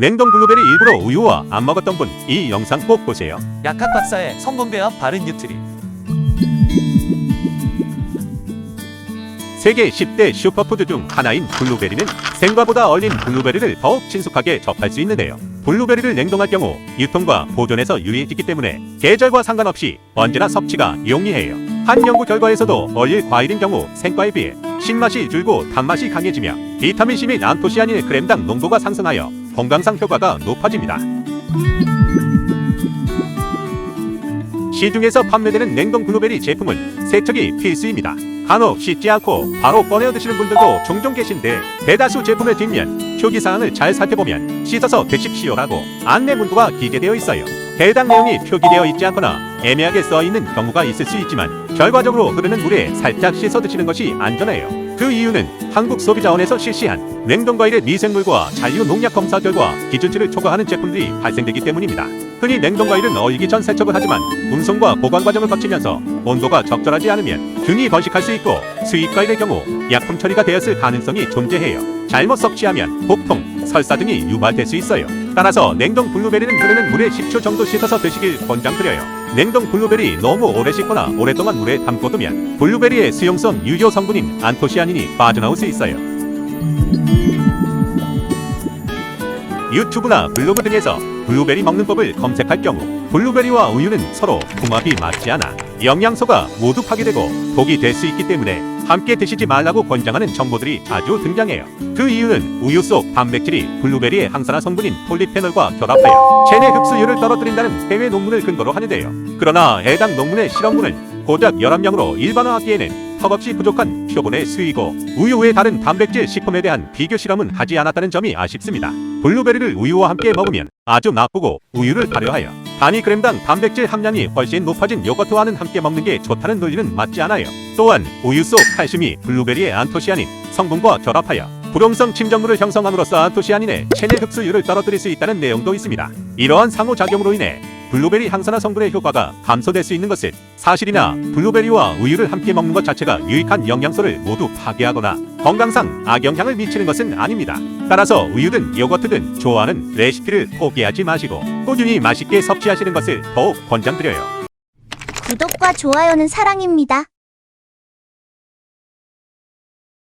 냉동 블루베리 일부러 우유와 안 먹었던 분 이 영상 꼭 보세요. 약학 박사의 성분배합 바른 뉴트리 세계 10대 슈퍼푸드 중 하나인 블루베리는 생과보다 얼린 블루베리를 더욱 친숙하게 접할 수 있는데요. 블루베리를 냉동할 경우 유통과 보존에서 유리해지기 때문에 계절과 상관없이 언제나 섭취가 용이해요. 한 연구 결과에서도 얼릴 과일인 경우 생과에 비해 신맛이 줄고 단맛이 강해지며 비타민C 및 안토시아닌의 그램당 농도가 상승하여 건강상 효과가 높아집니다. 시중에서 판매되는 냉동 블루베리 제품은 세척이 필수입니다. 간혹 씻지 않고 바로 꺼내어 드시는 분들도 종종 계신데 대다수 제품의 뒷면 표기사항을 잘 살펴보면 씻어서 드십시오라고 안내 문구가 기재되어 있어요. 해당 내용이 표기되어 있지 않거나 애매하게 써 있는 경우가 있을 수 있지만 결과적으로 흐르는 물에 살짝 씻어 드시는 것이 안전해요. 그 이유는 한국소비자원에서 실시한 냉동과일의 미생물과 잔류 농약 검사 결과 기준치를 초과하는 제품들이 발생되기 때문입니다. 흔히 냉동과일은 얼기 전 세척을 하지만 운송과 보관 과정을 거치면서 온도가 적절하지 않으면 균이 번식할 수 있고 수입과일의 경우 약품 처리가 되었을 가능성이 존재해요. 잘못 섭취하면 복통, 설사 등이 유발될 수 있어요. 따라서 냉동 블루베리는 흐르는 물에 10초 정도 씻어서 드시길 권장드려요. 냉동 블루베리 너무 오래 씻거나 오랫동안 물에 담고 두면 블루베리의 수용성 유효 성분인 안토시아닌이 빠져나올 수 있어요. 유튜브나 블로그 등에서 블루베리 먹는 법을 검색할 경우 블루베리와 우유는 서로 궁합이 맞지 않아 영양소가 모두 파괴되고 독이 될 수 있기 때문에 함께 드시지 말라고 권장하는 정보들이 자주 등장해요. 그 이유는 우유 속 단백질이 블루베리의 항산화 성분인 폴리페놀과 결합하여 체내 흡수율을 떨어뜨린다는 해외 논문을 근거로 하는데요. 그러나 해당 논문의 실험물은 고작 11명으로 일반화하기에는 턱없이 부족한 표본의 수이고 우유 외 다른 단백질 식품에 대한 비교 실험은 하지 않았다는 점이 아쉽습니다. 블루베리를 우유와 함께 먹으면 아주 나쁘고 우유를 발효하여 단위 그램당 단백질 함량이 훨씬 높아진 요거트와는 함께 먹는 게 좋다는 논리는 맞지 않아요. 또한 우유 속 칼슘이 블루베리의 안토시아닌 성분과 결합하여 불용성 침전물을 형성함으로써 안토시아닌의 체내 흡수율을 떨어뜨릴 수 있다는 내용도 있습니다. 이러한 상호작용으로 인해 블루베리 항산화 성분의 효과가 감소될 수 있는 것은 사실이나 블루베리와 우유를 함께 먹는 것 자체가 유익한 영양소를 모두 파괴하거나 건강상 악영향을 미치는 것은 아닙니다. 따라서 우유든 요거트든 좋아하는 레시피를 포기하지 마시고 꾸준히 맛있게 섭취하시는 것을 더욱 권장드려요. 구독과 좋아요는 사랑입니다.